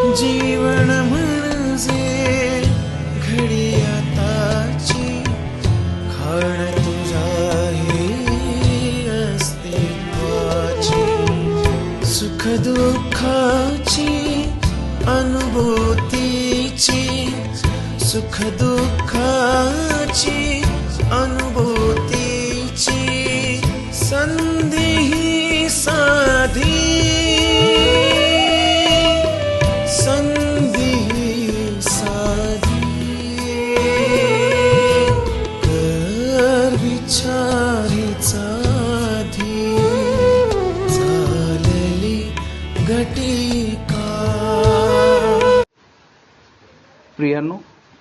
जीवन म्हणजे घडी आताची खाण तुझ्या हे अस्तित्वाची सुख दुःखाची अनुभूतीची सुख दुःखाची प्रियांनो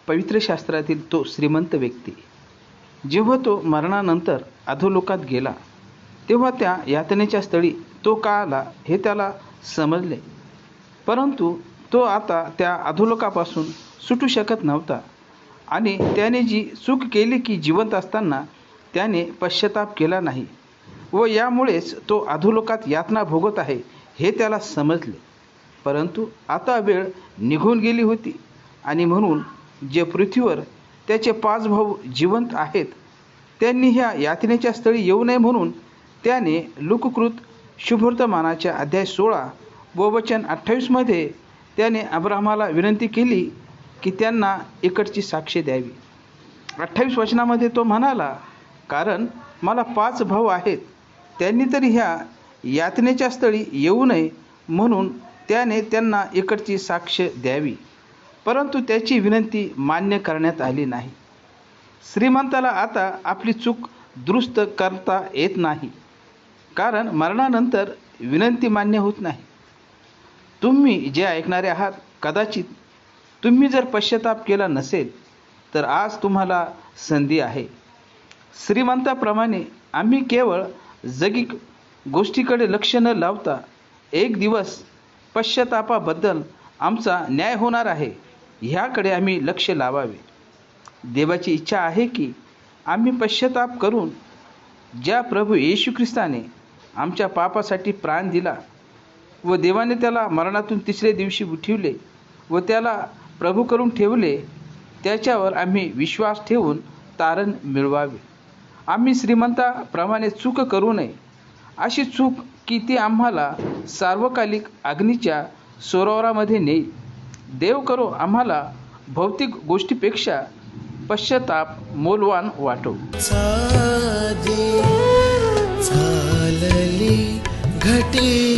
पवित्र शास्त्रातील तो श्रीमंत व्यक्ती. जेव्हा तो मरणानंतर अधोलोकात गेला तेव्हा त्या यातनेच्या स्थळी तो का आला हे त्याला समजले. परंतु तो आता त्या अधोलोकापासून सुटू शकत नव्हता आणि त्याने जी चूक केली की जिवंत असताना त्याने पश्चाताप केला नाही व यामुळेच तो अधोलोकात यातना भोगत आहे हे त्याला समजले. परंतु आता वेळ निघून गेली होती. आणि म्हणून जे पृथ्वीवर त्याचे पाच भाऊ जिवंत आहेत त्यांनी ह्या यातनेच्या स्थळी येऊ नये म्हणून त्याने लोककृत शुभवर्तमानाच्या अध्याय सोळा व वचन अठ्ठावीसमध्ये त्याने अब्राहमाला विनंती केली की त्यांना इकडची साक्ष द्यावी. अठ्ठावीस वचनामध्ये तो म्हणाला कारण मला पाच भाऊ आहेत त्यांनी तरी ह्या यातनेच्या स्थळी येऊ नये म्हणून त्याने त्यांना इकडची साक्ष द्यावी. परंतु त्याची विनंती मान्य करण्यात आली नाही. श्रीमंताला आता आपली चूक दुरुस्त करता येत नाही. कारण मरणानंतर विनंती मान्य होत नाही. तुम्ही जे ऐकणारे आहात कदाचित तुम्ही जर पश्चाताप केला नसेल तर आज तुम्हाला संधी आहे. श्रीमंताप्रमाणे आम्ही केवळ जगिक गोष्टीकडे लक्ष न लावता एक दिवस पश्चातापाबद्दल आमचा न्याय होणार आहे. ह्याकडे आम्ही लक्ष लावावे. देवाची इच्छा आहे की आम्ही पश्चाताप करून ज्या प्रभू येशू ख्रिस्ताने आमच्या पापासाठी प्राण दिला व देवाने त्याला मरणातून तिसऱ्या दिवशी उठिवले व त्याला प्रभू करून ठेवले त्याच्यावर आम्ही विश्वास ठेवून तारण मिळवावे. आम्ही श्रीमंताप्रमाणे चूक करू नये. अशी चूक की ती आम्हाला सार्वकालिक अग्नीच्या सरोवरामध्ये नेईल. देव करो आम्हाला भौतिक गोष्टीपेक्षा पश्चाताप मोलवान वाटो. घटी